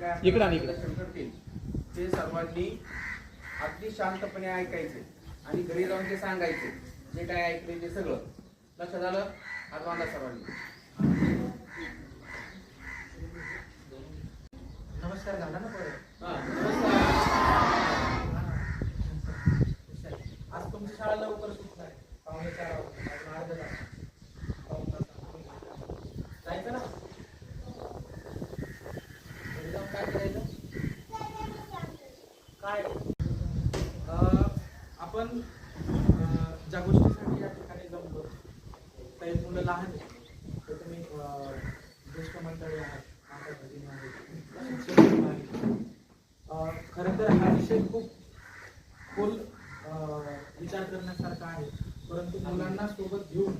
काय इकडं आपल्याला आणि इकडं. करतील. ते सर्वांनी अगदी शांतपणे ऐकायचे आणि घरी जाऊन ते सांगायचे जे काय ऐकले ते सगळं. लक्षात आलं? हात बांधा सर्वांनी. नमस्कार झाला ना परत. हा, नमस्कार. आज तुमची शाळा लवकर सुटणार आहे. पावणे चार वाजता अजून अर्धा तास. पाऊण तास. जायचं ना घरी जाऊन काय करायचं काय आपण ज्या गोष्टीसाठी या ठिकाणी जमलो काही मुलं लहान आहेत तर तुम्ही ज्येष्ठ मंडळी आहात माता भगिनी आहेत शिक्षक आहेत. खरं तर हा विषय खूप खोल विचार करण्यासारखा आहे परंतु मुलांना सोबत घेऊन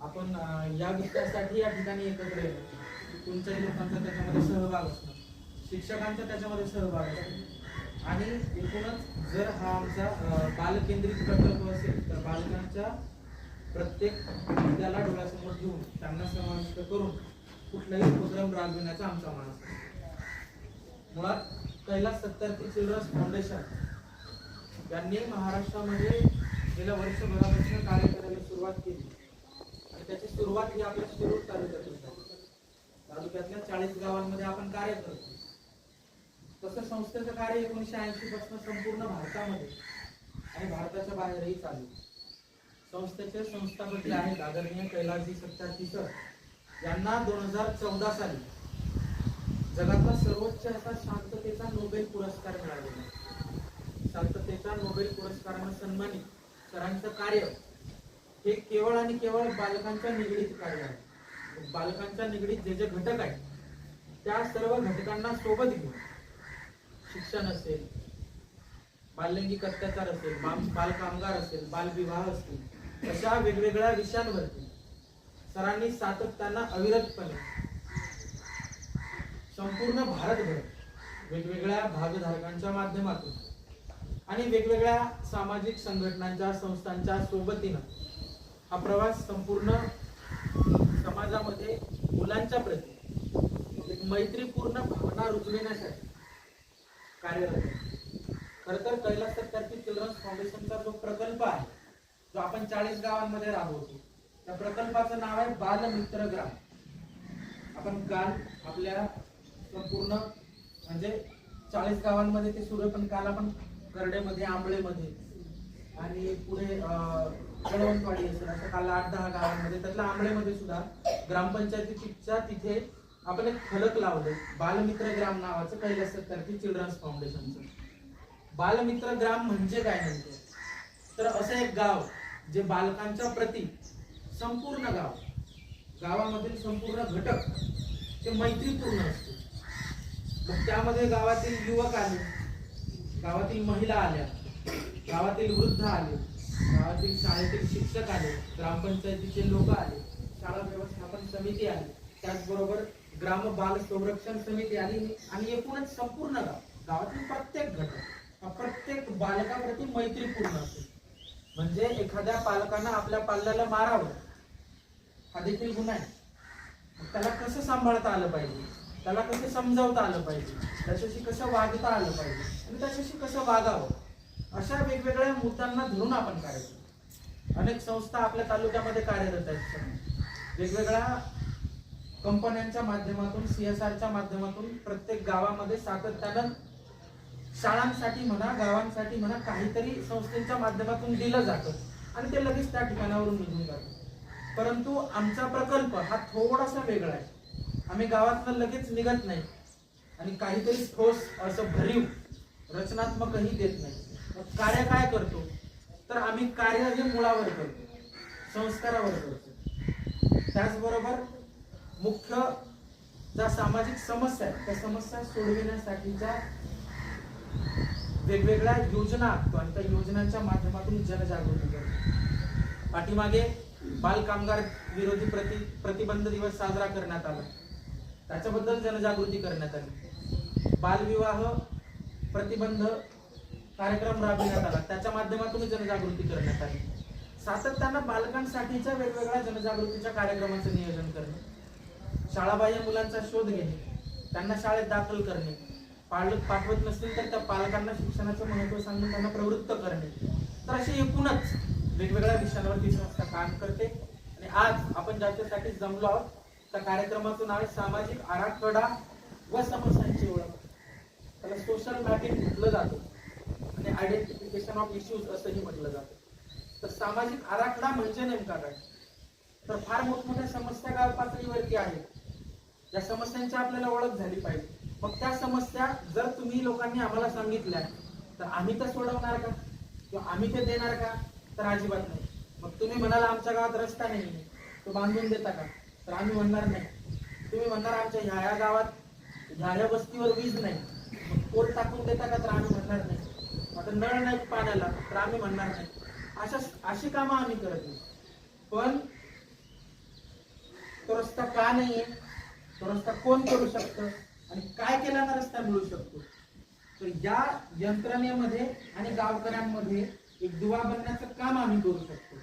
आपण या विषयासाठी या ठिकाणी एकत्र येणं तुमच्याही लोकांचा त्याच्यामध्ये सहभाग असणं शिक्षकांचा त्याच्यामध्ये सहभाग असणं आणि एकूणच जर हा आमचा बालकेंद्रित प्रकल्प असेल तर बालकांच्या प्रत्येक मुद्द्याला डोळ्यासमोर घेऊन त्यांना समाविष्ट करून कुठलाही उपक्रम राबविण्याचा आमचा मानस आहे. मुळात कैलास सत्यार्थी चिल्ड्रन्स फाउंडेशन यांनी महाराष्ट्रामध्ये गेल्या वर्षभरापासून कार्य करायला सुरुवात केली. आणि त्याची सुरुवात ही आपल्या शिरूर तालुक्यातून झाली. तालुक्यातल्या चाळीस गावांमध्ये आपण कार्य करतो तसं संस्थेचं कार्य एकोणीशे ऐंशी पासून संपूर्ण भारतामध्ये आणि भारताच्या बाहेरही चालू. संस्थेचे संस्थापक जे आहेत आदरणीय कैलासजी सत्यार्थी सर यांना दोन हजार चौदा साली जगातला सर्वोच्च असा शांततेचा नोबेल पुरस्कार मिळालेला शांततेचा नोबेल पुरस्कारानं सन्मानित सरांचं कार्य हे केवळ आणि केवळ बालकांच्या निगडीत कार्य आहे. बालकांच्या निगडीत जे जे घटक आहेत त्या सर्व घटकांना सोबत घेऊन शिक्षण असेल बाललैंगिक अत्याचार असेल बाल कामगार असेल बालविवाह असतील अशा वेगवेगळ्या विषयांवरती सरांनी सातत्यानं अविरतपणे संपूर्ण भारतभर वेगवेगळ्या भागधारकांच्या माध्यमातून आणि वेगवेगळ्या सामाजिक संघटनांच्या संस्थांच्या सोबतीनं हा प्रवास संपूर्ण समाजामध्ये मुलांच्या प्रती एक मैत्रीपूर्ण भावना रुजविण्यासाठी कार्यरत खर खरं तर कैलास सत्यार्थी चिल्ड्रन्स फाउंडेशनचा जो प्रकल्प आहे जो आपण चाळीस गावांमध्ये राबवतो त्या प्रकल्पाचं नाव आहे बालमित्र ग्राम. आपण काल आपल्या संपूर्ण म्हणजे चाळीस गावांमध्ये ते सुरू आहे, पण काल आपण करडेमध्ये आंबळेमध्ये आणि पुढे अं, कळवणवाडी असेल असं काल आठ दहा गावांमध्ये त्यातल्या आंबळेमध्ये सुद्धा ग्रामपंचायतीच्या तिथे आपण एक फलक लावलं. बालमित्र ग्राम नावाचं कैलास सत्यार्थी चिल्ड्रन्स फाउंडेशनचं. बालमित्र ग्राम म्हणजे काय म्हणतो तर असं एक गाव जे बालकांच्या प्रती संपूर्ण गाव गावामधील संपूर्ण घटक ते मैत्रीपूर्ण असते. मग त्यामध्ये गावातील युवक आले गावातील महिला आल्या गावातील वृद्ध आले गावातील शाळेतील शिक्षक आले ग्रामपंचायतीचे लोक आले शाळा व्यवस्थापन समिती आली. त्याचबरोबर ग्राम बाल संरक्षण समिती आली आणि एकूणच संपूर्ण गाव गावातील प्रत्येक घटक प्रत्येक बालकाप्रती मैत्रीपूर्ण असेल म्हणजे एखाद्या पालकानं आपल्या पाल्याला मारावं हा देखील गुन्हा आहे. त्याला कसं सांभाळता आलं पाहिजे? त्याला कसं समजावता आलं पाहिजे? त्याच्याशी कसं वागता आलं पाहिजे? आणि त्याच्याशी कसं वागावं? अशा वेगवेगळ्या मुद्द्यांना धरून आपण कार्य करतो. अनेक संस्था आपल्या तालुक्यामध्ये कार्यरत आहेत. वेगवेगळ्या कंपन्यांच्या माध्यमातून सीएसआरच्या माध्यमातून प्रत्येक गावामध्ये सातत्यानं शाळांसाठी म्हणा गावांसाठी म्हणा काहीतरी संस्थेच्या माध्यमातून दिलं जातं. आणि ते लगेच त्या ठिकाणावरून निघून जातं. परंतु आमचा प्रकल्प हा थोडासा वेगळा आहे. आम्ही गावातनं लगेच निघत नाही. आणि काहीतरी ठोस असं भरीव रचनात्मकही देत नाही. मग कार्य काय करतो? तर आम्ही कार्य हे मुळावर करतो. संस्कारावर करतो. त्याचबरोबर मुख्य ज्या सामाजिक समस्या आहेत त्या समस्या सोडविण्यासाठीच्या वेगवेगळ्या योजना आखतो आणि त्या योजनांच्या माध्यमातून जनजागृती करतो. पाठीमागे बाल कामगार विरोधी प्रति प्रतिबंध दिवस साजरा करण्यात आला. त्याच्याबद्दल जनजागृती करण्यात आली. बालविवाह प्रतिबंध कार्यक्रम राबविण्यात आला. त्याच्या माध्यमातून जनजागृती करण्यात आली. सातत्यानं बालकांसाठीच्या वेगवेगळ्या जनजागृतीच्या कार्यक्रमाचं नियोजन करणं. शाळाबाह्य मुलांचा शोध घेणे त्यांना शाळेत दाखल करणे पालक पाठवत नसतील तर त्या पालकांना शिक्षणाचं महत्त्व सांगून त्यांना प्रवृत्त करणे. तर असे एकूणच वेगवेगळ्या विषयांवरती संस्था काम करते. आणि आज आपण ज्याच्यासाठी जमलो आहोत त्या कार्यक्रमाचं नाव आहे सामाजिक आराखडा व समस्यांची ओळख. त्याला सोशल मॅपिंग म्हटलं जातं. आणि आयडेंटिफिकेशन ऑफ इश्यूज असंही म्हटलं जातं. तर सामाजिक आराखडा म्हणजे नेमका काय? तर फार मोठमोठ्या समस्या गाव पातळीवरती आहेत. या समस्यांची आपल्याला ओळख झाली पाहिजे. मग त्या समस्या जर तुम्ही लोकांनी आम्हाला सांगितल्या तर आम्ही त्या सोडवणार का? किंवा आम्ही ते देणार का? तर अजिबात नाही. मग तुम्ही म्हणाला आमच्या गावात रस्ता नाही तो बांधून देता का? तर आम्ही म्हणणार नाही. तुम्ही म्हणणार आमच्या ह्या ह्या गावात ह्या ह्या वस्तीवर वीज नाही. मग पोल टाकून देता का? तर आम्ही म्हणणार नाही. आता नळ नाही पाण्याला तर आम्ही म्हणणार नाही. अशा अशी कामं आम्ही करत नाही. पण तो रस्ता का नाहीये? तो रस्ता कोण करू शकतं? आणि काय केल्यानं रस्ता मिळू शकतो? तर या यंत्रणेमध्ये आणि गावकऱ्यांमध्ये एक दुवा बनण्याचं काम आम्ही करू शकतो.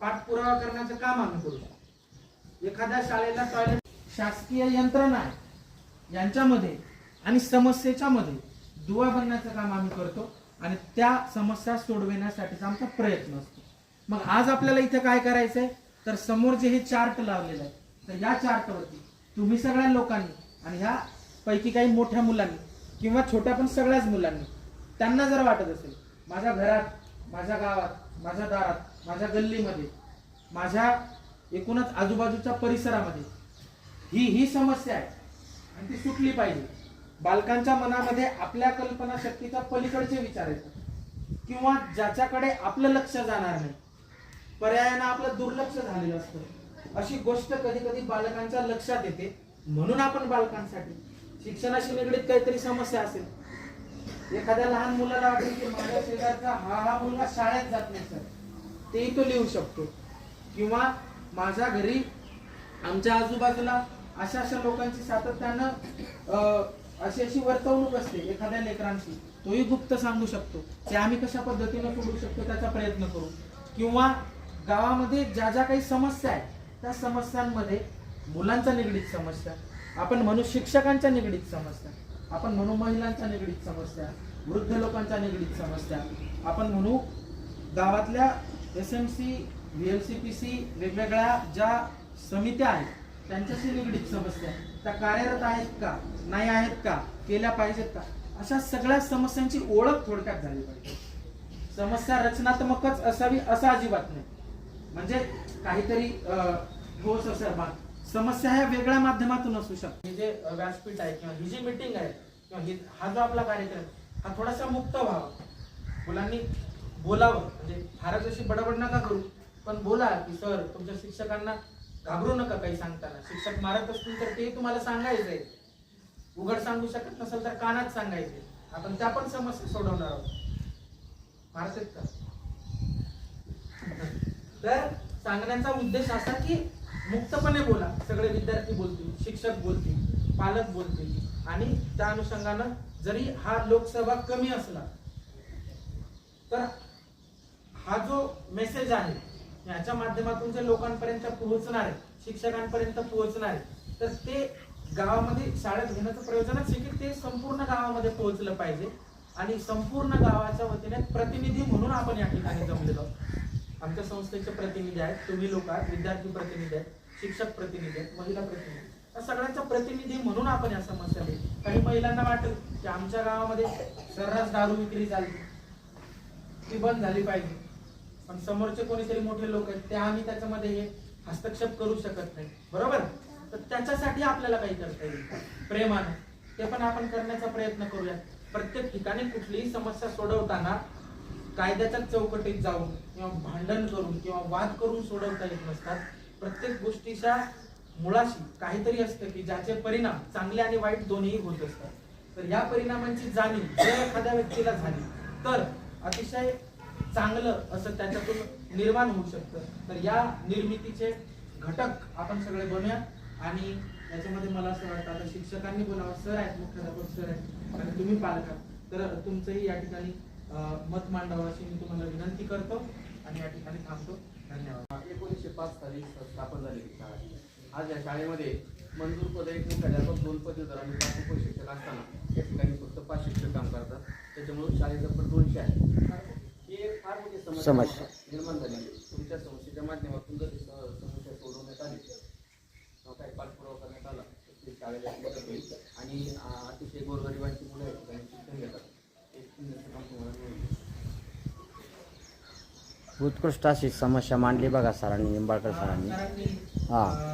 पाठपुरावा करण्याचं काम आम्ही करू शकतो. एखाद्या शाळेला टॉयलेट शासकीय यंत्रणा आहे. यांच्यामध्ये आणि समस्येच्या मध्ये दुवा बनण्याचं काम आम्ही करतो आणि त्या समस्या सोडविण्यासाठीचा आमचा प्रयत्न असतो. मग आज आपल्याला इथे काय करायचंय? तर समोर जे हे चार्ट लावलेलं आहे तर या चार्टवरती तुम्ही सगळ्या लोकांनी आणि ह्या पैकी काही मोठ्या मुलांनी किंवा छोट्या पण सगळ्याच मुलांनी त्यांना जर वाटत असेल माझ्या घरात माझ्या गावात माझ्या दारात माझ्या गल्लीमध्ये माझ्या एकूणच आजूबाजूच्या परिसरामध्ये ही ही समस्या आहे आणि ती सुटली पाहिजे. बालकांच्या मनामध्ये आपल्या कल्पना शक्तीच्या पलीकडचे विचार येतात. किंवा ज्याच्याकडे आपलं लक्ष जाणार नाही पर्यायानं आपलं दुर्लक्ष झालेलं असतं. अशी गोष्ट कधी कधी बालकांच्या लक्षात येते. म्हणून आपण बालकांसाठी. शिक्षणाशी निगडीत काहीतरी समस्या असेल. एखाद्या लहान मुलाला वाटेल की माझ्या शेजारचा हा हा मुलगा शाळेत जात नाही सर. तेही तो लिहू शकतो. किंवा माझ्या घरी आमच्या आजूबाजूला अशा अशा लोकांची सातत्यानं अं, अशी अशी वर्तवणूक असते एखाद्या लेकरांची. तोही गुप्त सांगू शकतो. ते आम्ही कशा पद्धतीनं सोडू शकतो त्याचा प्रयत्न करू. किंवा गावामध्ये ज्या ज्या काही समस्या आहेत त्या समस्यांमध्ये मुलांच्या निगडीत समस्या आपण म्हणू शिक्षकांच्या निगडीत समस्या आपण म्हणू महिलांच्या निगडीत समस्या वृद्ध लोकांच्या निगडीत समस्या आपण म्हणू गावातल्या S M C V L C P C वेगवेगळ्या ज्या समित्या आहेत त्यांच्याशी निगडीत समस्या त्या कार्यरत आहेत का? नाही आहेत का? केल्या पाहिजेत का? अशा सगळ्या समस्यांची ओळख थोडक्यात झाली पाहिजे. समस्या रचनात्मकच असावी असं अजिबात नाही. म्हणजे काहीतरी ठोस असं समस्या ह्या वेगळ्या माध्यमातून असू शकते हे जे व्यासपीठ आहे किंवा ही जी मिटिंग आहे किंवा हा जो आपला कार्यक्रम हा थोडासा मुक्त व्हावा. मुलांनी बोलावं. म्हणजे फारच अशी बडबड नका करू. पण बोला की सर तुमच्या शिक्षकांना घाबरू नका काही सांगताना. शिक्षक मारत असतील तर ते तुम्हाला सांगायचंय. उघड सांगू शकत नसेल तर कानात सांगायचे आपण त्या पण समस्या सोडवणार आहोत. मारतात का? तर सांगण्याचा उद्देश असा की मुक्तपणे बोला. सगळे विद्यार्थी बोलतील शिक्षक बोलतील पालक बोलतील. आणि त्या अनुषंगानं जरी हा लोकसभा कमी असला तर हा जो मेसेज आहे याच्या माध्यमातून जे लोकांपर्यंत पोहोचणार आहे शिक्षकांपर्यंत पोहोचणार आहे तर ते गावामध्ये शाळेत घेण्याचं प्रयोजनच आहे की ते संपूर्ण गावामध्ये पोहोचलं पाहिजे. आणि संपूर्ण गावाच्या वतीने प्रतिनिधी म्हणून आपण या ठिकाणी जमलेलो आमच्या संस्थेचे प्रतिनिधी आहेत. तुम्ही लोक आहात विद्यार्थी प्रतिनिधी आहेत शिक्षक प्रतिनिधी आहेत महिला प्रतिनिधी या सगळ्यांचा प्रतिनिधी म्हणून आपण या समस्या काही महिलांना वाटेल की आमच्या गावामध्ये सर्रास दारू विक्री चालते ती बंद झाली पाहिजे. पण समोरचे कोणीतरी मोठे लोक आहेत ते आम्ही त्याच्यामध्ये हे हस्तक्षेप करू शकत नाही. बरोबर? तर त्याच्यासाठी आपल्याला काही करता येईल. प्रेमानं. ते पण आपण करण्याचा प्रयत्न करूया प्रत्येक ठिकाणी कुठलीही समस्या सोडवताना कायद्याच्या चौकटीत जाऊन किंवा भांडण करून किंवा वाद करून सोडवता येत नसतात. प्रत्येक गोष्टीच्या मुळाशी काहीतरी असतं की ज्याचे परिणाम चांगले आणि वाईट दोन्ही होत असतात. तर या परिणामांची जाणीव जर एखाद्या व्यक्तीला झाली तर अतिशय चांगलं असं त्याच्यातून निर्माण होऊ शकतं. तर या निर्मितीचे घटक आपण सगळे बनूया आणि याच्यामध्ये मला असं वाटतं आता शिक्षकांनी बोलावं सर आहेत मुख्याध्यापक सर आहेत आणि तुम्ही पालक आहात. तर तुमचंही या ठिकाणी मत मांडावं अशी मी तुम्हाला विनंती करतो आणि या ठिकाणी थांबतो धन्यवाद एकोणीसशे पाच साली स्थापन झालेली शाळा. आज या शाळेमध्ये मंजूर पद एक मुख्याध्यापक दोन पदवीधर आणि पाच उपशिक्षक असताना या ठिकाणी फक्त पाच शिक्षक काम करतात त्याच्यामुळे शाळेचं पण दोनशे आहे ही एक फार मोठी समस्या. निर्माण झाली आहे. तुमच्या संस्थेच्या माध्यमातून जर ही समस्या सोडवण्यात आली काही पाठपुरावा करण्यात आला तर ती शाळेला मदत होईल आणि अतिशय गोरगरिबांची मुलं या ठिकाणी शिक्षण घेतात एक पुण्याचं काम तुम्हाला मिळेल उत्कृष्ट अशी समस्या मांडली बघा सरांनी निंबाळकर सरांनी. हा.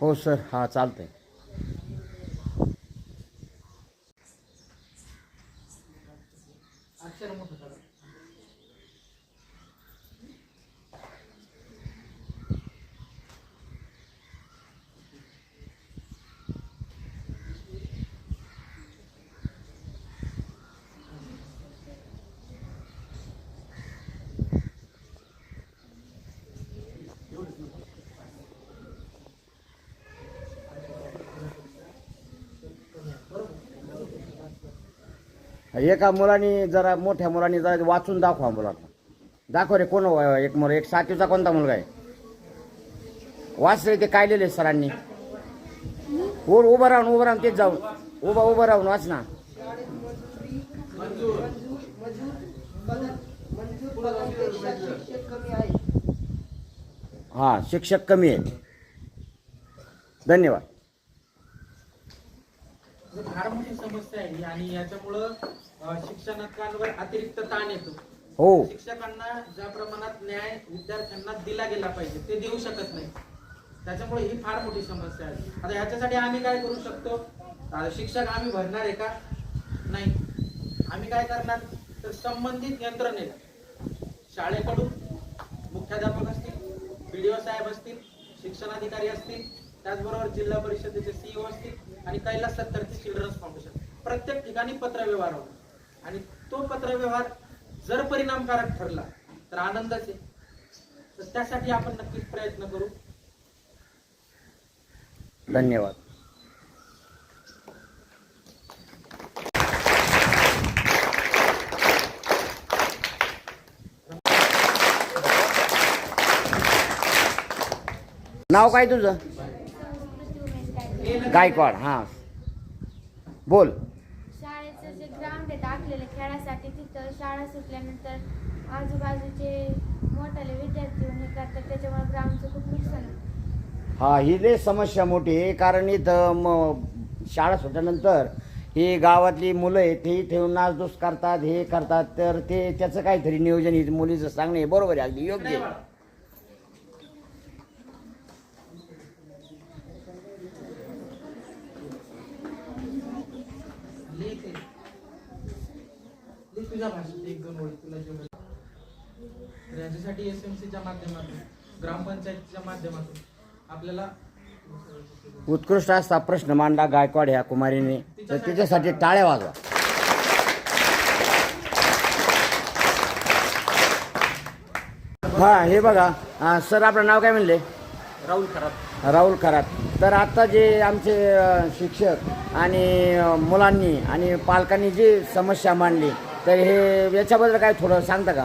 हो सर. हा चालतंय. एका मुलाने जरा मोठ्या मुलाने जरा वाचून दाखवा मुलांना दाखव रे कोण एक मुलं एक सातवीचा कोणता मुलगा आहे? वाचले ते काय लिहिले सरांनी? वर उभं राहून उभं राहून तेच जाऊन. उभा उभं राहून वाच ना. हा शिक्षक कमी आहेत. धन्यवाद. फार मोठी समस्या आहे आणि याच्यामुळं शिक्षकांवर अतिरिक्त ताण येतो. हो. शिक्षकांना ज्या प्रमाणात न्याय विद्यार्थ्यांना दिला गेला पाहिजे ते देऊ शकत नाही. त्याच्यामुळे ही फार मोठी समस्या आहे. आता ह्याच्यासाठी आम्ही काय करू शकतो? शिक्षक आम्ही भरणार आहे का? नाही. आम्ही काय करणार? तर संबंधित यंत्रणेत शाळेकडून मुख्याध्यापक असतील बीडीओ साहेब असतील शिक्षणाधिकारी असतील त्याचबरोबर जिल्हा परिषदेचे सीईओ असतील आणि कैलास सत्तरचे चिल्ड्रन्स फाउंडेशन. प्रत्येक ठिकाणी पत्रव्यवहार होतो आणि तो पत्रव्यवहार जर परिणामकारक ठरला तर आनंदच आहे. तर त्यासाठी आपण नक्कीच प्रयत्न करू. धन्यवाद. नाव काय तुझं? गायकवाड हां. बोल. ग्राउंड खेळासाठी तिथं शाळा सुटल्यानंतर आजूबाजूचे मोठाले विद्यार्थी हे करतात. त्याच्यामुळे ग्राउंडचं खूप नुकसान होतं. हा ही लय समस्या मोठी आहे. कारण इथं म शाळा सुटल्यानंतर ही गावातली मुलं आहेत ते ठेवून नाचधूस करतात हे करतात. तर ते त्याचं काहीतरी नियोजन ही मुलीचं सांगणे हे बरोबर आहे अगदी योग्य आहे लिह ते. लिह तुझ्या भाषेत एक दोन ओळी तुला जेवढं तर याच्यासाठी एस एम सीच्या माध्यमातून ग्रामपंचायतीच्या माध्यमातून आपल्याला उत्कृष्ट असा प्रश्न मांडला गायकवाड ह्या कुमारीने. तर तिच्यासाठी टाळ्या वाजवा. हा हे बघा. सर आपलं नाव काय म्हणले? राहुल खरात. राहुल खरात. तर आता जे आमचे अ, शिक्षक आणि अ, मुलांनी आणि पालकांनी जी समस्या मांडली तर हे याच्याबद्दल काय थोडं सांगता का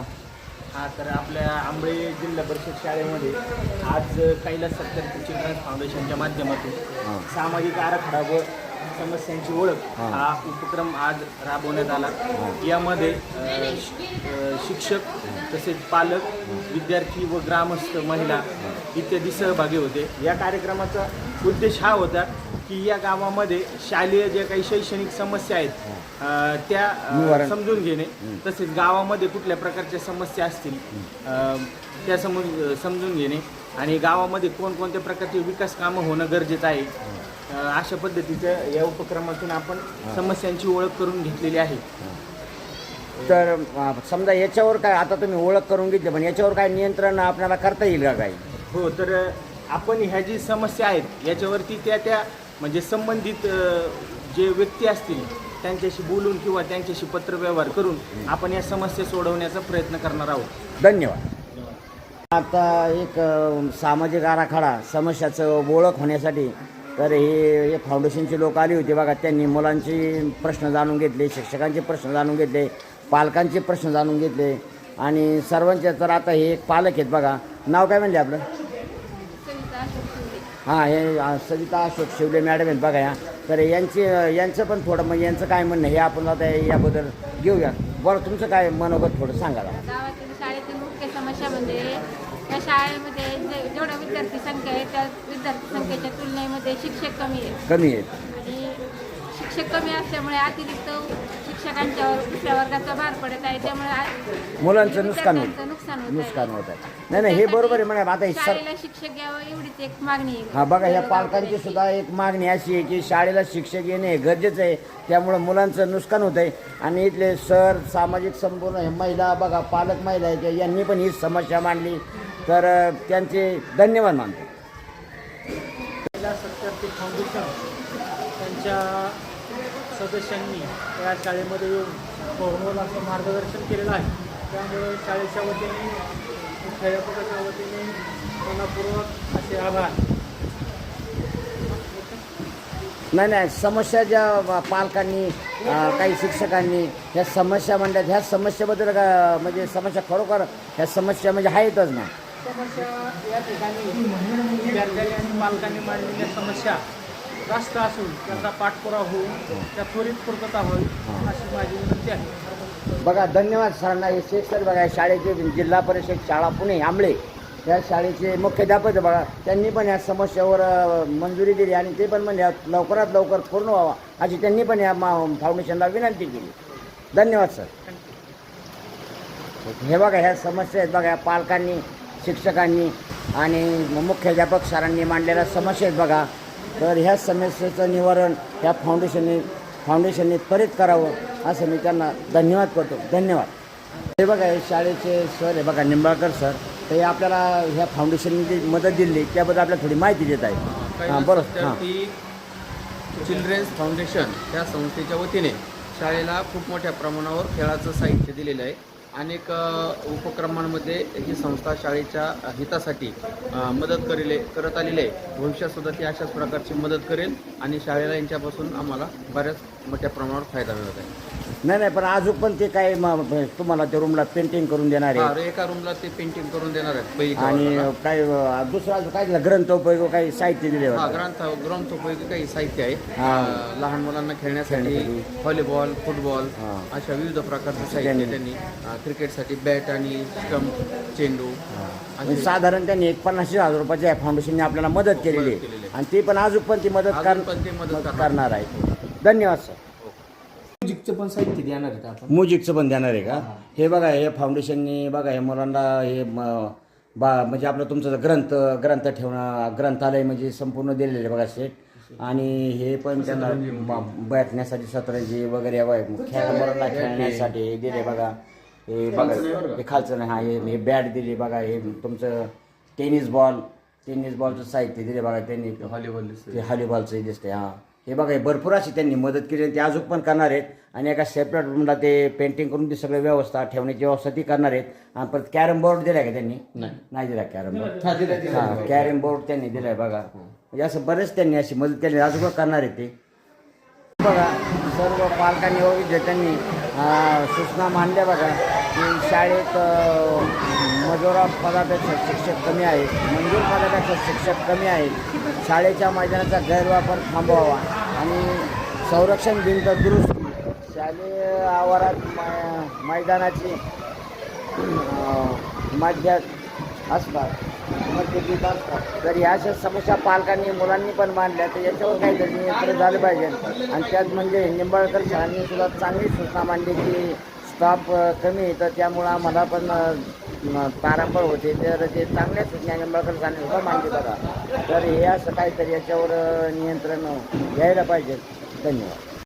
हा तर आपल्या आंबळे जिल्हा परिषद शाळेमध्ये आज कैलास सत्तर चिल्ड्रन्स फाउंडेशनच्या माध्यमातून. सामाजिक आराखडा व समस्यांची ओळख हां. उपक्रम आज राबवण्यात आला यामध्ये शिक्षक तसेच पालक विद्यार्थी व ग्रामस्थ महिला इत्यादी सहभागी होते या कार्यक्रमाचा उद्देश हा होता की या गावामध्ये शालेय ज्या काही शैक्षणिक समस्या आहेत अ, त्या निवारण. समजून घेणे. तसेच गावामध्ये कुठल्या प्रकारच्या समस्या असतील अ, त्या समज समजून घेणे. आणि गावामध्ये कोणकोणत्या प्रकारचे विकास कामं होणं गरजेचं आहे अ, अशा पद्धतीच्या या उपक्रमातून आपण समस्यांची ओळख करून घेतलेली आहे. तर अ, समजा याच्यावर काय आता तुम्ही ओळख करून घेतली पण याच्यावर काय नियंत्रण आपल्याला करता येईल का काही? हो तर अ, आपण ह्या जी समस्या आहेत याच्यावरती त्या त्या म्हणजे संबंधित अ, जे व्यक्ती असतील त्यांच्याशी बोलून किंवा त्यांच्याशी पत्रव्यवहार करून आपण या समस्या सोडवण्याचा प्रयत्न करणार आहोत. धन्यवाद. आता एक सामाजिक आराखडा समस्याचं ओळख होण्यासाठी तर हे हे फाउंडेशनचे लोक आले होते बघा त्यांनी मुलांचे प्रश्न जाणून घेतले शिक्षकांचे प्रश्न जाणून घेतले पालकांचे प्रश्न जाणून घेतले आणि सर्वांचे तर आता हे एक पालक आहेत बघा. नाव काय म्हणले आपलं? हां हे सविता अशोक शिवले मॅडम आहेत बघा या. तर यांची यांचं पण थोडं म्हणजे यांचं काय म्हणणं हे आपण आता याबद्दल घेऊया. बरं तुमचं काय मनोगत थोडं सांगा. गावातील शाळेतील मुख्य समस्या म्हणजे या शाळेमध्ये जे- जेवढ्या विद्यार्थी संख्या आहे त्या विद्यार्थी संख्येच्या तुलनेमध्ये शिक्षक कमी आहेत. कमी आहेत. आणि शिक्षक कमी असल्यामुळे अतिरिक्त शिक्षकांच्यावर दुसऱ्या वर्गाचा भार पडत आहे त्यामुळे आ- मुलांचं नुकसान होत नुकसान होत नुकसान होत आहे. नाही नाही हे बरोबर आहे म्हणा आता हे सर शाळेला शिक्षक यावं एवढीच एक मागणी आहे. हा बघा ह्या पालकांची सुद्धा एक मागणी अशी आहे की शाळेला शिक्षक येणे हे गरजेचं आहे. त्यामुळं मुलांचं नुकसान होत आहे. आणि इथले सर सामाजिक संपूर्ण हे महिला बघा पालक महिला आहेत यांनी पण ही समस्या मांडली. तर अ, त्यांचे धन्यवाद मानतो. महिला सत्यार्थी फाउंडेशन त्यांच्या सदस्यांनी या शाळेमध्ये येऊन बहुमोल असं मार्गदर्शन केलेलं आहे. त्यामुळे शाळेच्या वतीने मुख्याध्यापकाच्या वतीने मनपूर्वक असे आभार. नाही नाही समस्या ज्या पालकांनी काही शिक्षकांनी ह्या समस्या म्हणतात ह्या समस्येबद्दल म्हणजे समस्या खरोखर ह्या समस्या म्हणजे आहेतच ना. समस्या या ठिकाणी विद्यार्थ्यांनी आणि पालकांनी मांडलेल्या समस्या रास्त असून त्याचा पाठपुरावा होऊन त्या त्वरित पूर्तता व्हावी अशी माझी विनंती आहे. बघा धन्यवाद सरांना. हे सर बघा शाळेचे जिल्हा परिषद शाळा पुणे आंबळे. या शाळेचे मुख्याध्यापक बघा त्यांनी पण या समस्येवर मंजुरी दिली आणि ते पण म्हणजे लवकरात लवकर पूर्ण व्हावा अशी त्यांनी पण या मा फाउंडेशनला विनंती केली. धन्यवाद सर. हे बघा ह्या समस्या आहेत बघा पालकांनी शिक्षकांनी आणि मुख्याध्यापक सरांनी मांडलेल्या समस्या आहेत बघा. तर ह्या समस्येचं निवारण ह्या फाउंडेशनने फाउंडेशनने त्वरित करावं असं मी त्यांना धन्यवाद करतो. धन्यवाद. हे बघा हे शाळेचे सर आहे बघा निंबाळकर सर तर हे आपल्याला ह्या फाउंडेशनने जी मदत दिली त्याबद्दल आपल्याला थोडी माहिती देत आहे हां बरोबर. हां. सत्यार्थी चिल्ड्रेन्स फाउंडेशन या संस्थेच्या वतीने शाळेला खूप मोठ्या प्रमाणावर खेळाचं साहित्य दिलेलं आहे. अनेक उपक्रमांमध्ये ही संस्था शाळेच्या हितासाठी मदत करेल करत आलेली आहे. भविष्यातसुद्धा ती अशाच प्रकारची मदत करेल आणि शाळेला यांच्यापासून आम्हाला बऱ्याच मोठ्या प्रमाणावर फायदा मिळत आहे. नाही नाही पण अजून पण ते काय म- तुम्हाला त्या रूमला पेंटिंग करून देणार आहे एका रूमला ते पेंटिंग करून देणार आहेत आणि. काय अं, दुसरं अजून काय दिलं ग्रंथोपयोगी काही साहित्य दिले हा होते ग्रंथ ग्रंथोपयोगी काही साहित्य आहे हा. अं, लहान मुलांना खेळण्यासाठी खेळण्यासाठी. व्हॉलीबॉल फुटबॉल हा. अशा विविध प्रकारचे साहित्य त्यांनी. त्यांनी अं, क्रिकेटसाठी बॅट आणि स्टंप चेंडू म्हणजे असे साधारण त्यांनी एक पन्नासशे हजार रुपयाच्या फाउंडेशनने आपल्याला मदत केलेली मदत केलेली आहे आहे. आणि ती पण अजून पण ती मदत अजून पण ते मदत करणार. करणार आहे धन्यवाद सर म्युझिकचं पण साहित्य देणार आहेत आपण. म्युझिकचं पण देणार आहे का? हे. बघा हे फाउंडेशननी बघा हे मुलांना हे म- बा म्हणजे आपलं तुमचं जे ग्रंथ ग्रंथ ठेवणं ग्रंथालय म्हणजे संपूर्ण दिलेलं आहे बघा सेट आणि हे पण त्यांना ब- बैठण्यासाठी सतरंजी वगैरे बघा, खेळ मुलांना खेळण्यासाठी हे दिले बघा. हे बघा हे खालचं नाही. हा हे हे बॅट दिली बघा. हे तुमचं टेनिस बॉल टेनिस बॉलचं साहित्य दिले बघा त्यांनी. व्हॉलीबॉल ते हॉलीबॉलचं दिसते हां. हे बघा हे भरपूर अशी त्यांनी मदत केली आणि ते अजून पण करणार आहेत. आणि एका सेपरेट रूमला ते पेंटिंग करून ती सगळी व्यवस्था ठेवण्याची व्यवस्था ती करणार आहेत. आणि परत कॅरम बोर्ड दिलाय का त्यांनी? नाही. दिला कॅरम बोर्ड हां कॅरम बोर्ड त्यांनी दिलाय बघा. म्हणजे असं बरेच त्यांनी अशी मदत केली. अजून पण करणार आहेत ते. बघा सर्व पालकांनी व विद्यार्थ्यांनी अं, सूचना मांडल्या बघा. की शाळेत मजोरा पदापेक्षा शिक्षक कमी आहेत मंजूर पदापेक्षा शिक्षक कमी आहेत शाळेच्या मैदानाचा गैरवापर थांबवावा आणि संरक्षण भिंत दुरुस्ती. शालेय आवारात मैदानाची अं, मध्य असतात मध्यगीत असतात तर ह्या अशा समस्या पालकांनी मुलांनी पण मांडल्या तर याच्यावर काहीतरी नियंत्रण झालं पाहिजे. आणि त्यात म्हणजे निंबाळकर सरांनी सुद्धा चांगली सूचना मांडली की स्टाफ कमी आहे तर त्यामुळं आम्हाला पण पारंपर होते तर ते चांगल्याच सूचना निंबाळकर सरांनी सुद्धा बघा तर हे असं काहीतरी याच्यावर नियंत्रण यायला पाहिजे. धन्यवाद.